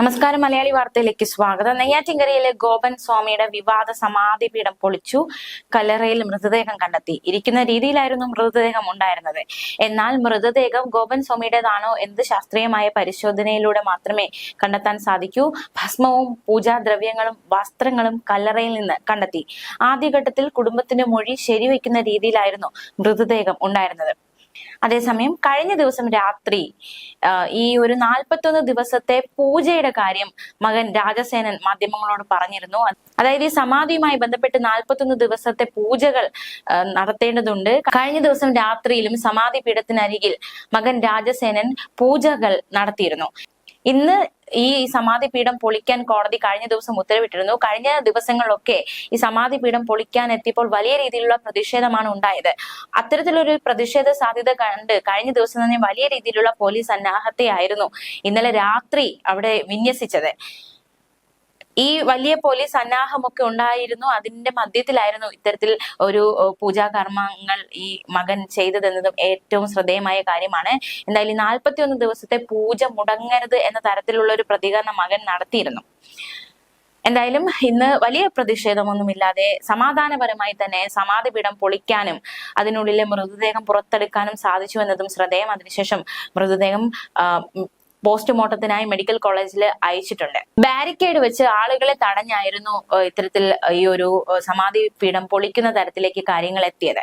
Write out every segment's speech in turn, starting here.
നമസ്കാരം മലയാളി വാർത്തയിലേക്ക് സ്വാഗതം. നെയ്യാറ്റിൻകരയിലെ ഗോപൻ സ്വാമിയുടെ വിവാദ സമാധി പീഠം പൊളിച്ചു. കല്ലറയിൽ മൃതദേഹം കണ്ടെത്തി. ഇരിക്കുന്ന രീതിയിലായിരുന്നു മൃതദേഹം ഉണ്ടായിരുന്നത്. എന്നാൽ മൃതദേഹം ഗോപൻ സ്വാമിയുടേതാണോ എന്ത് ശാസ്ത്രീയമായ പരിശോധനയിലൂടെ മാത്രമേ കണ്ടെത്താൻ സാധിക്കൂ? ഭസ്മവും പൂജാദ്രവ്യങ്ങളും വസ്ത്രങ്ങളും കല്ലറയിൽ നിന്ന് കണ്ടെത്തി. ആദ്യഘട്ടത്തിൽ കുടുംബത്തിന്റെ മൊഴി ശരിവെക്കുന്ന രീതിയിലായിരുന്നു മൃതദേഹം ഉണ്ടായിരുന്നത്. അതേസമയം കഴിഞ്ഞ ദിവസം രാത്രി ഈ ഒരു നാൽപ്പത്തൊന്ന് ദിവസത്തെ പൂജയുടെ കാര്യം മകൻ രാജസേനൻ മാധ്യമങ്ങളോട് പറഞ്ഞിരുന്നു. അതായത് ഈ സമാധിയുമായി ബന്ധപ്പെട്ട് നാൽപ്പത്തൊന്ന് ദിവസത്തെ പൂജകൾ നടത്തേണ്ടതുണ്ട്. കഴിഞ്ഞ ദിവസം രാത്രിയിലും സമാധി പീഠത്തിനരികിൽ മകൻ രാജസേനൻ പൂജകൾ നടത്തിയിരുന്നു. ഇന്ന് ഈ സമാധി പീഠം പൊളിക്കാൻ കോടതി കഴിഞ്ഞ ദിവസം ഉത്തരവിട്ടിരുന്നു. കഴിഞ്ഞ ദിവസങ്ങളിലൊക്കെ ഈ സമാധി പീഠം പൊളിക്കാൻ എത്തിയപ്പോൾ വലിയ രീതിയിലുള്ള പ്രതിഷേധമാണ് ഉണ്ടായത്. അത്തരത്തിലൊരു പ്രതിഷേധ സാധ്യത കണ്ട് കഴിഞ്ഞ ദിവസം തന്നെ വലിയ രീതിയിലുള്ള പോലീസ് സന്നാഹത്തെയായിരുന്നു ഇന്നലെ രാത്രി അവിടെ വിന്യസിച്ചത്. ഈ വലിയ പോലീസ് സന്നാഹമൊക്കെ ഉണ്ടായിരുന്നു. അതിന്റെ മധ്യത്തിലായിരുന്നു ഇത്തരത്തിൽ ഒരു പൂജാകർമ്മങ്ങൾ ഈ മകൻ ചെയ്തതെന്നതും ഏറ്റവും ശ്രദ്ധേയമായ കാര്യമാണ്. എന്തായാലും ഈ നാൽപ്പത്തിയൊന്ന് ദിവസത്തെ പൂജ മുടങ്ങരുത് എന്ന തരത്തിലുള്ള ഒരു പ്രതികരണം മകൻ നടത്തിയിരുന്നു. എന്തായാലും ഇന്ന് വലിയ പ്രതിഷേധമൊന്നുമില്ലാതെ സമാധാനപരമായി തന്നെ സമാധിപീഠം പൊളിക്കാനും അതിനുള്ളിലെ മൃതദേഹം പുറത്തെടുക്കാനും സാധിച്ചു എന്നതും ശ്രദ്ധേയം. അതിനുശേഷം മൃതദേഹം പോസ്റ്റ്മോർട്ടത്തിനായി മെഡിക്കൽ കോളേജിൽ അയച്ചിട്ടുണ്ട്. ബാരിക്കേഡ് വെച്ച് ആളുകളെ തടഞ്ഞായിരുന്നു ഇത്തരത്തിൽ ഈ ഒരു സമാധി പീഠം പൊളിക്കുന്ന തരത്തിലേക്ക് കാര്യങ്ങൾ എത്തിയത്.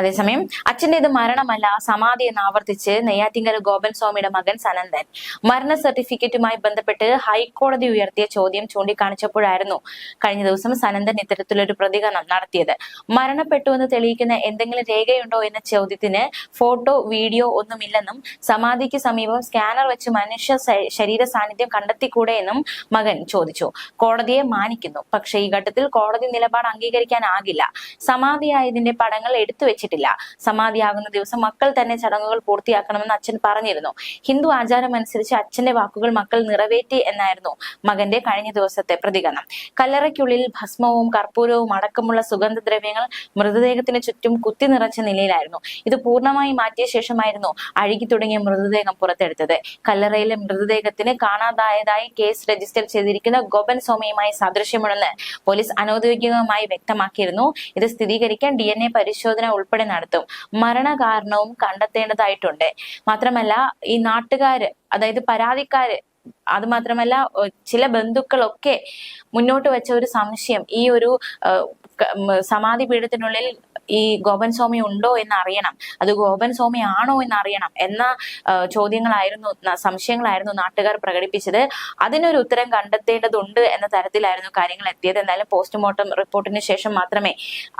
അതേസമയം അച്ഛന്റെത് മരണമല്ല സമാധി എന്ന് ആവർത്തിച്ച് നെയ്യാറ്റിങ്കര ഗോപൻ സ്വാമിയുടെ മകൻ സനന്ദൻ. മരണ സർട്ടിഫിക്കറ്റുമായി ബന്ധപ്പെട്ട് ഹൈക്കോടതി ഉയർത്തിയ ചോദ്യം ചൂണ്ടിക്കാണിച്ചപ്പോഴായിരുന്നു കഴിഞ്ഞ ദിവസം സനന്ദൻ ഇത്തരത്തിലൊരു പ്രതികരണം നടത്തിയത്. മരണപ്പെട്ടു എന്ന് തെളിയിക്കുന്ന എന്തെങ്കിലും രേഖയുണ്ടോ എന്ന ചോദ്യത്തിന് ഫോട്ടോ വീഡിയോ ഒന്നുമില്ലെന്നും സമാധിക്ക് സമീപം സ്കാനർ വെച്ച് മനുഷ്യ ശരീര സാന്നിധ്യം കണ്ടെത്തിക്കൂടെ എന്നും മകൻ ചോദിച്ചു. കോടതിയെ മാനിക്കുന്നു. പക്ഷേ ഈ ഘട്ടത്തിൽ കോടതി നിലപാട് അംഗീകരിക്കാനാകില്ല. സമാധിയായതിന്റെ പടങ്ങൾ എടുത്തു വെച്ചിട്ടില്ല. സമാധിയാകുന്ന ദിവസം മക്കൾ തന്നെ ചടങ്ങുകൾ പൂർത്തിയാക്കണമെന്ന് അച്ഛൻ പറഞ്ഞിരുന്നു. ഹിന്ദു ആചാരം അനുസരിച്ച് അച്ഛന്റെ വാക്കുകൾ മക്കൾ നിറവേറ്റി എന്നായിരുന്നു മകന്റെ കഴിഞ്ഞ ദിവസത്തെ പ്രതികരണം. കല്ലറയ്ക്കുള്ളിൽ ഭസ്മവും കർപ്പൂരവും അടക്കമുള്ള സുഗന്ധദ്രവ്യങ്ങൾ മൃതദേഹത്തിന് ചുറ്റും കുത്തി നിറച്ച നിലയിലായിരുന്നു. ഇത് പൂർണമായി മാറ്റിയ ശേഷമായിരുന്നു അഴുകി തുടങ്ങിയ മൃതദേഹം പുറത്തെടുത്തത്. കല്ലറയിലെ മൃതദേഹത്തിന് കാണാതായതായി കേസ് രജിസ്റ്റർ ചെയ്തിരിക്കുന്ന ഗോപൻ സ്വാമിയുമായി സാദൃശ്യമുണ്ടെന്ന് പോലീസ് അനൌദ്യോഗികമായി വ്യക്തമാക്കിയിരുന്നു. ഇത് സ്ഥിരീകരിക്കാൻ ഡി പരിശോധന ഉൾപ്പെടെ നടത്തും. മരണകാരണവും കണ്ടെത്തേണ്ടതായിട്ടുണ്ട്. മാത്രമല്ല ഈ നാട്ടുകാര് അതായത് പരാതിക്കാര് അത് മാത്രമല്ല ചില ബന്ധുക്കളൊക്കെ മുന്നോട്ട് വെച്ച ഒരു സംശയം ഈ ഒരു സമാധി പീഠത്തിനുള്ളിൽ ഈ ഗോപൻ സ്വാമി ഉണ്ടോ എന്ന് അറിയണം അത് ഗോപൻ സ്വാമി ആണോ എന്ന് അറിയണം എന്ന ചോദ്യങ്ങളായിരുന്നു സംശയങ്ങളായിരുന്നു നാട്ടുകാർ പ്രകടിപ്പിച്ചത്. അതിനൊരു ഉത്തരം കണ്ടെത്തേണ്ടതുണ്ട് എന്ന തരത്തിലായിരുന്നു കാര്യങ്ങൾ എത്തിയത്. എന്നാലും പോസ്റ്റ്മോർട്ടം റിപ്പോർട്ടിന് ശേഷം മാത്രമേ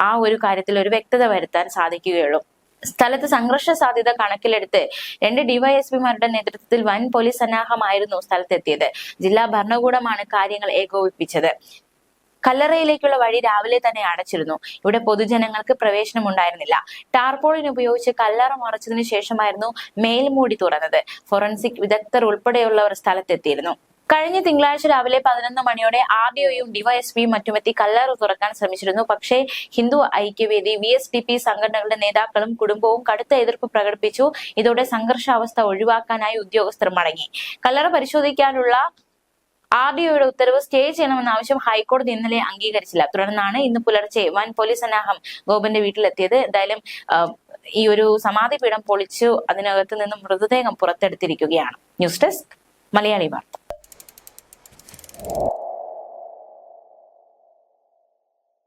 ആ ഒരു കാര്യത്തിൽ ഒരു വ്യക്തത വരുത്താൻ സാധിക്കുകയുള്ളൂ. സ്ഥലത്ത് സംഘർഷ സാധ്യത കണക്കിലെടുത്ത് രണ്ട് ഡിവൈഎസ്പിമാരുടെ നേതൃത്വത്തിൽ വൻ പോലീസ് സന്നാഹമായിരുന്നു സ്ഥലത്തെത്തിയത്. ജില്ലാ ഭരണകൂടമാണ് കാര്യങ്ങൾ ഏകോപിപ്പിച്ചത്. കല്ലറയിലേക്കുള്ള വഴി രാവിലെ തന്നെ അടച്ചിരുന്നു. ഇവിടെ പൊതുജനങ്ങൾക്ക് പ്രവേശനം ഉണ്ടായിരുന്നില്ല. ടാർപോളിൻ ഉപയോഗിച്ച് കല്ലറ മറച്ചതിനു ശേഷമായിരുന്നു മേൽമൂടി തുറന്നത്. ഫോറൻസിക് വിദഗ്ധർ ഉൾപ്പെടെയുള്ളവർ സ്ഥലത്തെത്തിയിരുന്നു. കഴിഞ്ഞ തിങ്കളാഴ്ച രാവിലെ പതിനൊന്ന് മണിയോടെ ആർ ഡി ഒയും ഡിവൈഎസ്പിയും മറ്റുമെത്തി കല്ലറ തുറക്കാൻ ശ്രമിച്ചിരുന്നു. പക്ഷേ Hindu Aikyavedi V S D P സംഘടനകളുടെ നേതാക്കളും കുടുംബവും കടുത്ത എതിർപ്പ് പ്രകടിപ്പിച്ചു. ഇതോടെ സംഘർഷാവസ്ഥ ഒഴിവാക്കാനായി ഉദ്യോഗസ്ഥർ മടങ്ങി. കല്ലറ പരിശോധിക്കാനുള്ള ആർ ഡി ഒയുടെ ഉത്തരവ് സ്റ്റേ ചെയ്യണമെന്ന ആവശ്യം ഹൈക്കോടതി ഇന്നലെ അംഗീകരിച്ചില്ല. തുടർന്നാണ് ഇന്ന് പുലർച്ചെ വൻ പോലീസ് സന്നാഹം ഗോപന്റെ വീട്ടിലെത്തിയത്. എന്തായാലും ഈ ഒരു സമാധി പീഠം പൊളിച്ചു അതിനകത്ത് നിന്ന് മൃതദേഹം പുറത്തെടുത്തിരിക്കുകയാണ്. ന്യൂസ് ഡെസ്ക് മലയാളി വാർത്ത.